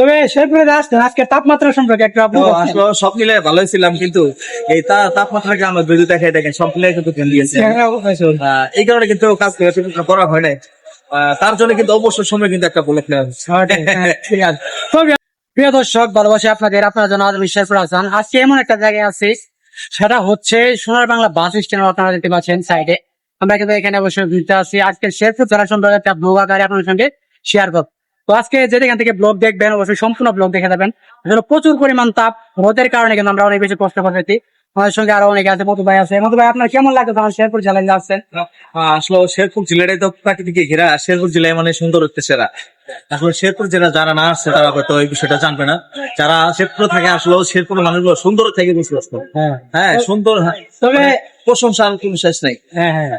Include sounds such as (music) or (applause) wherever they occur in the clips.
তবে আজকে তাপমাত্রা সম্পর্কে একটু আপনি আসলে সব মিলে ভালোই ছিলাম কিন্তু এই তাপমাত্রাকে আমরা দেখাই দেখেন সব মিলে কিন্তু কেন দিয়েছে? চলবে। আহ, এই কারণে কিন্তু কাজ করা হয় নাই। তার জন্য কিন্তু অবসর সময় কিন্তু একটা নেওয়া। হ্যাঁ, (laughs) আছে। প্রিয় দর্শক ভালোবাসি আপনাদের আপনারা যেন আজ বিশ্বাস করে আছেন আজকে এমন একটা জায়গায় আছি সেটা হচ্ছে সোনার বাংলা বাস স্ট্যান্ড আপনারা দেখতে পাচ্ছেন সাইডে। আমরা কিন্তু এখানে অবশ্যই ঘুরতে আসছি আজকে শেরপুর জেলা সম্পর্কে একটা ব্লগ আকারে আপনার সঙ্গে শেয়ার করব। তো আজকে যে এখান থেকে ব্লগ দেখবেন অবশ্যই সম্পূর্ণ ব্লগ দেখে যাবেন। আসলে প্রচুর পরিমাণ তাপ রোদের কারণে কিন্তু আমরা অনেক বেশি কষ্ট করতেছি। আমাদের সঙ্গে আরও অনেকে আছে মধু ভাই আছে। মধু ভাই আপনার কেমন লাগছে? আমার শেরপুর জেলায় যাচ্ছেন আসলে শেরপুর জেলাটাই তো প্রাকৃতিক ঘেরা। শেরপুর জেলায় মানে সুন্দর হচ্ছে সেরা। আসলে শেরপুর জেলা যারা না আসছে তারা হয়তো এই বিষয়টা জানবে না। যারা শেরপুর থাকে আসলে শেরপুর মানুষগুলো সুন্দর থেকে বেশি ব্যস্ত। হ্যাঁ। হ্যাঁ সুন্দর হ্যাঁ। তবে প্রশংসা প্রশংসার কোনো শেষ নাই। হ্যাঁ হ্যাঁ।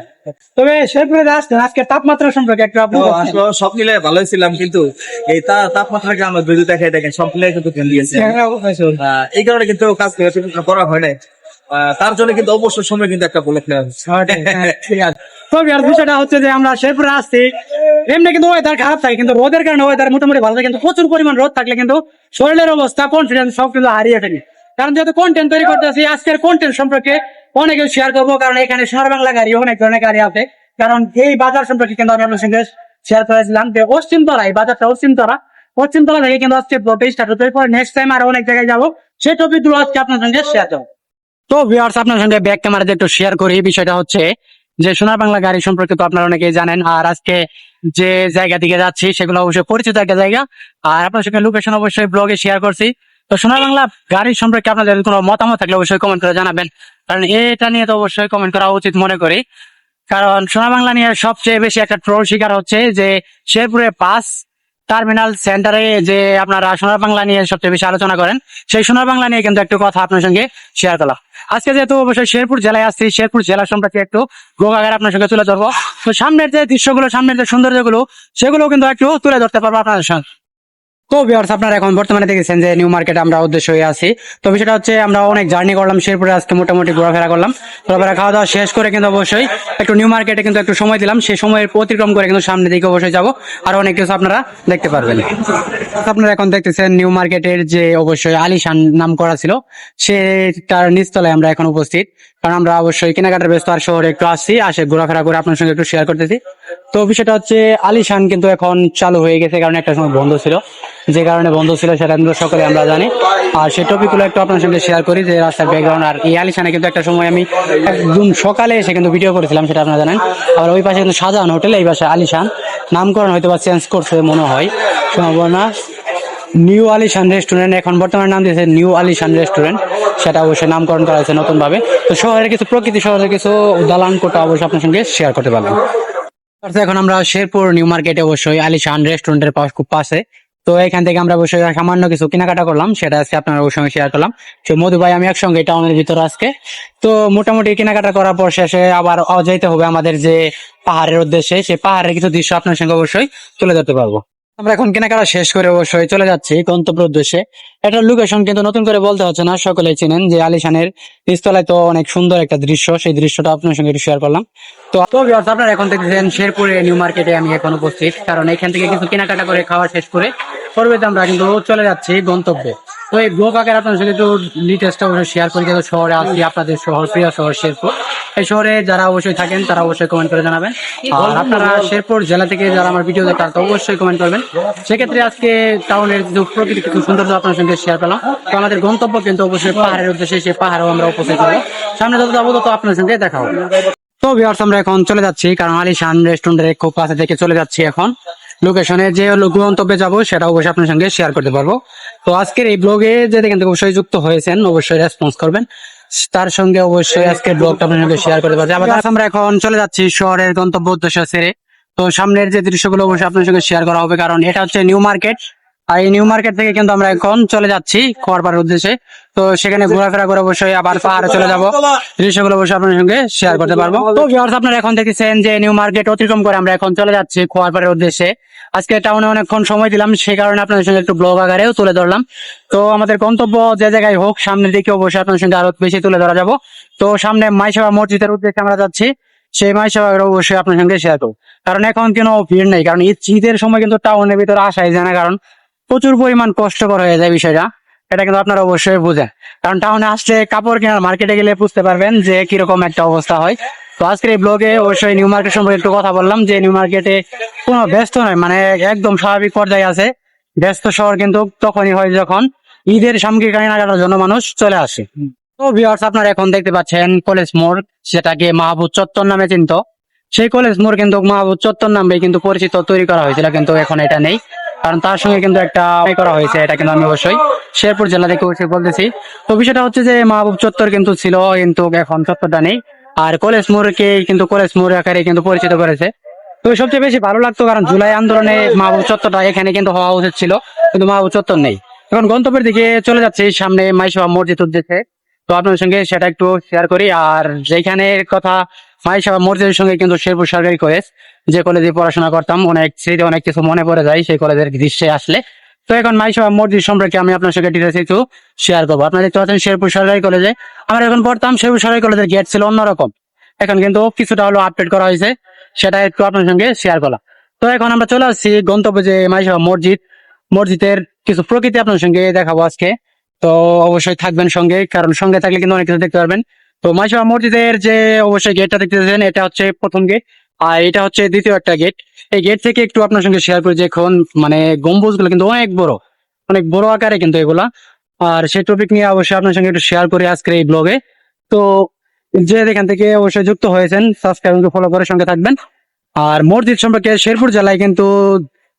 তবে শেরপুরে আজকে তাপমাত্রা সম্পর্কে একটু আপনি আসলে সব মিলে ভালোই ছিলাম কিন্তু এই তাপমাত্রাকে আমরা দেখাই দেখেন সব মিলে কিন্তু দিয়েছে এই কারণে কিন্তু কাজ করা হয় নাই। তার জন্য কিন্তু অবসর সময় কিন্তু একটা বলে। হ্যাঁ, বিয়ার বিষয়টা হচ্ছে যে আমরা শেরপুরে আসছি এমনি কিন্তু ওয়েদার খারাপ থাকে কিন্তু রোদের কারণে ওয়েদার মোটামুটি ভালো থাকে কিন্তু প্রচুর পরিমাণ রোদ থাকলে কিন্তু শরীরের অবস্থা কনফিডেন্স সব কিন্তু হারিয়ে ফেলি। কারণ যেহেতু কন্টেন্ট তৈরি করতেছি আজকের কন্টেন্ট সম্পর্কে অনেকে শেয়ার করব, কারণ এখানে সোনার বাংলা গাড়ি, অনেক ধরনের গাড়ি আছে। কারণ এই বাজার সম্পর্কে কিন্তু আমি আপনার সঙ্গে শেয়ার করেছিলাম যে অশ্চিমতলা এই বাজারটা অশ্চিমতলা পশ্চিমতলা থেকে কিন্তু আজকে স্টার্ট হতে পরে নেক্সট টাইম আরও অনেক জায়গায় যাব। সেই টপিকগুলো আজকে আপনার সঙ্গে শেয়ার করব। তো ভিউয়ার্স আপনার সঙ্গে ব্যাক ক্যামেরাতে একটু শেয়ার করি। বিষয়টা হচ্ছে যে সোনার বাংলা গাড়ি সম্পর্কে তো আপনারা অনেকেই জানেন, আর আজকে যে জায়গা দিকে যাচ্ছি, সেগুলো অবশ্যই পরিচিত একটা জায়গা। আর আপনার সঙ্গে লোকেশন অবশ্যই ব্লগে শেয়ার করছি। তো সোনার বাংলা গাড়ি সম্পর্কে আপনাদের কোনো মতামত থাকলে অবশ্যই কমেন্ট করে জানাবেন। কারণ এটা নিয়ে তো অবশ্যই কমেন্ট করা উচিত মনে করি। কারণ সোনার বাংলা নিয়ে সবচেয়ে বেশি একটা ট্রোল শিকার হচ্ছে যে, শেরপুরে পাস টার্মিনাল সেন্টারে যে আপনারা সোনার বাংলা নিয়ে সবচেয়ে বেশি আলোচনা করেন, সেই সোনার বাংলা নিয়ে কিন্তু একটু কথা আপনার সঙ্গে শেয়ার করলাম। আজকে যেহেতু অবশ্যই শেরপুর জেলায় আসছি, শেরপুর জেলা সম্পর্কে একটু গোগাগার আপনার সঙ্গে তুলে ধরবো। তো সামনের যে দৃশ্যগুলো, সামনের যে সৌন্দর্যগুলো, সেগুলো কিন্তু একটু তুলে ধরতে পারব আপনাদের সঙ্গে। তো ভিউয়ার্স আপনারা এখন বর্তমানে দেখেছেন যে নিউ মার্কেট আমরা উদ্দেশ্য হয়ে আছি। তো বিষয়টা হচ্ছে, আমরা অনেক জার্নি করলাম, শেরপুরে আজকে মোটামুটি ঘোরাফেরা করলাম। ঘোরাফেরা খাওয়া দাওয়া শেষ করে কিন্তু অবশ্যই একটু নিউ মার্কেটে কিন্তু একটু সময় দিলাম। সেই সময়ের অতিক্রম করে কিন্তু সামনের দিকে অবশ্যই যাব। আর অনেক কিছু আপনারা দেখতে পারবেন। আপনারা এখন দেখতেছেন নিউ মার্কেটের যে অবশ্যই আলিশান নাম করা ছিল, সে তার নিচতলায় আমরা এখন উপস্থিত। কারণ আমরা অবশ্যই কেনাকাটার ব্যস্ত আর শহরে একটু আসছি আসে ঘোরাফেরা করে আপনার সঙ্গে একটু শেয়ার করতেছি। তো বিষয়টা হচ্ছে, আলিশান কিন্তু এখন চালু হয়ে গেছে কারণ একটা সময় বন্ধ ছিল। যে কারণে বন্ধ ছিল সেটা কিন্তু সকলে আমরা জানি। আর সেই টপিকগুলো একটু আপনার সঙ্গে শেয়ার করি যে রাস্তার ব্যাকগ্রাউন্ড আর এই আলিশানে কিন্তু একটা সময় আমি একদম সকালে এসে কিন্তু ভিডিও করেছিলাম, সেটা আপনারা জানেন। আবার ওই পাশে কিন্তু শাহজাহান হোটেল, এই পাশে আলিশান। নামকরণ হয়তো বা চেঞ্জ করছে মনে হয়, সম্ভাবনা। নিউ আলিশান রেস্টুরেন্ট, এখন বর্তমানে নাম দিয়েছে নিউ আলিশান রেস্টুরেন্ট। সেটা অবশ্যই নামকরণ করা হয়েছে নতুন ভাবে তো শহরের কিছু প্রকৃতি, শহরের কিছু দালান কোটা অবশ্যই আপনার সঙ্গে শেয়ার করতে তারপর এখন আমরা শেরপুর নিউ মার্কেটে অবশ্যই আলিশান রেস্টুরেন্টের পাশ, খুব পাশে। তো এখান থেকে আমরা অবশ্যই সামান্য কিছু কেনাকাটা করলাম, সেটা আজকে আপনার অবশ্যই সঙ্গে শেয়ার করলাম। তো মধু ভাই, আমি একসঙ্গে টাউনের ভিতরে আজকে। তো মোটামুটি কেনাকাটা করার পর শেষে আবার যেতে হবে আমাদের যে পাহাড়ের উদ্দেশ্যে সেই পাহাড়ের কিছু দৃশ্য আপনার সঙ্গে অবশ্যই তুলে ধরতে পারব। আমরা এখন কেনাকাটা শেষ করে অবশ্যই চলে যাচ্ছি গন্তব্য উদ্দেশ্যে। এটা লোকেশন কিন্তু নতুন করে বলতে হচ্ছে না সকলে চিনেন যে আলিশানের নিচতলায় তো অনেক সুন্দর একটা দৃশ্য, সেই দৃশ্যটা আপনার সঙ্গে একটু শেয়ার করলাম। তো আপনারা এখন দেখছেন শেরপুরে নিউ মার্কেটে আমি এখন উপস্থিত, কারণ এখান থেকে কিন্তু কেনাকাটা করে, খাওয়া শেষ করে পরবর্তী আমরা কিন্তু চলে যাচ্ছি গন্তব্যে। তো এই ব্লগ আকারে আপনার সঙ্গে একটু ডিটেলসটা অবশ্যই শেয়ার করি, যেহেতু শহরে আসছি আপনাদের শহর, প্রিয় শহর শেরপুর। এই শহরে যারা অবশ্যই থাকেন, তারা অবশ্যই কমেন্ট করে জানাবেন। আর আপনারা শেরপুর জেলা থেকে যারা আমার ভিডিও দেখেন তো অবশ্যই কমেন্ট করবেন। সেক্ষেত্রে আজকে টাউনের যে প্রকৃতি কিছু সৌন্দর্য আপনার সঙ্গে শেয়ার করলাম। তো আমাদের গন্তব্য কিন্তু অবশ্যই পাহাড়ের উদ্দেশ্যে, সেই পাহাড়ও আমরা উপস্থিত হব। সামনে যত যাব তত আপনার সঙ্গে দেখা হবে। তো ভিউয়ার্স আমরা এখন চলে যাচ্ছি, কারণ আলি আলিশান রেস্টুরেন্টের খুব কাছে থেকে চলে যাচ্ছি এখন। লোকেশনে যে গন্তব্যে যাব, সেটা অবশ্যই আপনার সঙ্গে শেয়ার করতে পারব। তো আজকের এই ব্লগে যে দেখেন অবশ্যই যুক্ত হয়েছেন, অবশ্যই রেসপন্স করবেন। তার সঙ্গে অবশ্যই আজকের ব্লগটা আপনার সঙ্গে শেয়ার করতে পারছি আবার আমরা এখন চলে যাচ্ছি শহরের গন্তব্য উদ্দেশ্য সেরে তো সামনের যে দৃশ্যগুলো অবশ্যই আপনার সঙ্গে শেয়ার করা হবে, কারণ এটা হচ্ছে নিউ মার্কেট আর এই নিউ মার্কেট থেকে কিন্তু আমরা এখন চলে যাচ্ছি খোয়ারপাড়ের উদ্দেশ্যে। তো সেখানে ঘোরাফেরা করে আবার পাহাড়ে চলে যাব। দৃশ্যগুলো আপনার সঙ্গে শেয়ার করতে পারব। তো আপনারা এখন যে নিউ মার্কেট অতিক্রম করে আমরা এখন চলে যাচ্ছি উদ্দেশ্যে। আজকে টাউনে অনেকক্ষণ সময় দিলাম সেই কারণে আপনাদের সঙ্গে একটু ব্লগ আকারেও তুলে ধরলাম। তো আমাদের গন্তব্য যে জায়গায় হোক, সামনের দিকে অবশ্যই আপনার সঙ্গে আরও বেশি তুলে ধরা যাব। তো সামনে মাইসেবা মসজিদের উদ্দেশ্যে আমরা যাচ্ছি। সেই মাইসেবা অবশ্যই আপনার সঙ্গে শেয়ার করব। কারণ এখন কোনো ভিড় নেই, কারণ ঈদ ঈদের সময় কিন্তু টাউনের ভিতরে আসাই যায় না, কারণ প্রচুর পরিমাণ কষ্টকর হয়ে যায় বিষয়টা। এটা কিন্তু আপনারা অবশ্যই বুঝেন। কারণ টাউনে আসলে কাপড় কেনার মার্কেটে গেলে বুঝতে পারবেন যে কীরকম একটা অবস্থা হয়। তো আজকের এই ব্লগে অবশ্যই নিউ মার্কেট সম্পর্কে একটু কথা বললাম যে নিউ মার্কেটে কোনো ব্যস্ত নয় মানে একদম স্বাভাবিক পর্যায়ে আছে। ব্যস্ত শহর কিন্তু তখনই হয় যখন ঈদের সামগ্রী কেনাকাটার জন্য মানুষ চলে আসে। তো ভিউয়ার্স আপনারা এখন দেখতে পাচ্ছেন কলেজ মোড় সেটাকে মাহবুব চত্বর নামে চিন্ত সেই কলেজ মোড় কিন্তু মাহবুব চত্বর নামে কিন্তু পরিচিত, তৈরি করা হয়েছিল, কিন্তু এখন এটা নেই। কারণ তার সঙ্গে কিন্তু একটা করা হয়েছে, এটা কিন্তু আমি অবশ্যই শেরপুর জেলা থেকে অবশ্যই বলতেছি। তো বিষয়টা হচ্ছে যে মাহবুব চত্বর কিন্তু ছিল, কিন্তু এখন চত্বরটা নেই। আর কলেজ মোড়কে কিন্তু কলেজ মোড় আকারে কিন্তু পরিচিত করেছে। তো সবচেয়ে বেশি ভালো লাগতো কারণ জুলাই আন্দোলনে মাহবুব চত্বরটা এখানে কিন্তু হওয়া উচিত ছিল, কিন্তু মাহবুব চত্বর নেই। এখন গন্তব্যের দিকে চলে যাচ্ছে, সামনে মাইসভা মসজিদ উদ্দেশ্যে। তো আপনাদের সঙ্গে সেটা একটু শেয়ার করি, আর যেখানে কথা মাইসভা মসজিদের সঙ্গে কিন্তু শেরপুর সরকারি কলেজ। যে কলেজে পড়াশোনা করতাম, অনেক স্মৃতি, অনেক কিছু মনে পড়ে যায় সেই কলেজের দৃশ্যে আসলে। তো এখন মাইসভা মসজিদ সম্পর্কে আমি আপনার সঙ্গে ডিটেলস একটু শেয়ার করব। আপনারা দেখতে পাচ্ছেন শেরপুর সরকারি কলেজে আমরা এখন পড়তাম, শেরপুর সরকারি কলেজের গেট ছিল অন্যরকম। এখন কিন্তু কিছুটা হলো আপডেট করা হয়েছে। সেটা একটু আপনার সঙ্গে শেয়ার করলাম। তো এখন আমরা চলে আসছি গন্তব্য যে মাইসভা মসজিদ। মসজিদের কিছু প্রকৃতি আপনার সঙ্গে দেখাবো আজকে। তো অবশ্যই থাকবেন সঙ্গে, কারণ সঙ্গে থাকলে কিন্তু অনেক কিছু দেখতে পারবেন। তো মাইসভা মসজিদের যে অবশ্যই গেটটা দেখতেছেন এটা হচ্ছে প্রথম গেট আর এটা হচ্ছে দ্বিতীয় একটা গেট এই গেট থেকে একটু আপনার সঙ্গে শেয়ার করি যে এখন মানে গম্বুজগুলো কিন্তু অনেক বড় অনেক বড় আকারে কিন্তু এগুলা। আর সেই টপিক নিয়ে অবশ্যই আপনার সঙ্গে একটু শেয়ার করি আজকের এই ব্লগে তো যে এখান থেকে অবশ্যই যুক্ত হয়েছেন সাবস্ক্রাইব ফলো করে সঙ্গে থাকবেন। আর মসজিদ সম্পর্কে শেরপুর জেলায় কিন্তু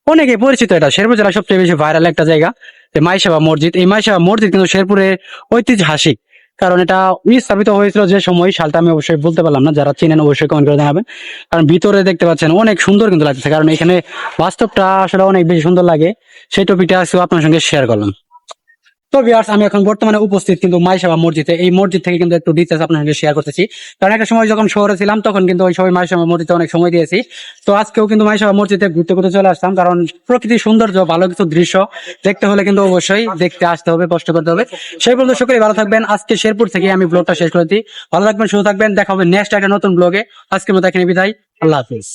অনেকে পরিচিত এটা। শেরপুর জেলায় সবচেয়ে বেশি ভাইরাল একটা জায়গা, যে মাইসেবা মসজিদ। এই মাইসেবা মসজিদ কিন্তু শেরপুরে ঐতিহাসিক। কারণ এটা স্থাপিত হয়েছিল যে সময়, সালটা আমি অবশ্যই বলতে পারলাম না, যারা চেনেন অবশ্যই কমেন্ট করে জানাবেন। কারণ ভিতরে দেখতে পাচ্ছেন অনেক সুন্দর কিন্তু লাগছে কারণ এখানে বাস্তবটা আসলে অনেক বেশি সুন্দর লাগে। সেই টপিকটা আজকে আপনার সঙ্গে শেয়ার করলাম। তো ভিউয়ার্স আমি এখন বর্তমানে উপস্থিত কিন্তু মাইসাবা মসজিদে। এই মসজিদ থেকে কিন্তু একটু ডিটেলস সঙ্গে শেয়ার করতেছি। কারণ একটা সময় যখন শহরে ছিলাম, তখন কিন্তু ওই সময় মাইসাবা মসজিদে অনেক সময় দিয়েছি। তো আজকেও কিন্তু মাইসাবা মসজিদে ঘুরতে ঘুরতে চলে আসলাম। কারণ প্রকৃতির সৌন্দর্য, ভালো কিছু দৃশ্য দেখতে হলে কিন্তু অবশ্যই দেখতে আসতে হবে, কষ্ট করতে হবে। সেই পর্যন্ত সকলেই ভালো থাকবেন। আজকে শেরপুর থেকে আমি ব্লগটা শেষ করে দিই ভালো থাকবেন, সুস্থ থাকবেন। দেখা হবে নেক্সট একটা নতুন ব্লগে আজকের মতো এখানে বিদায়। আল্লাহ হাফিজ।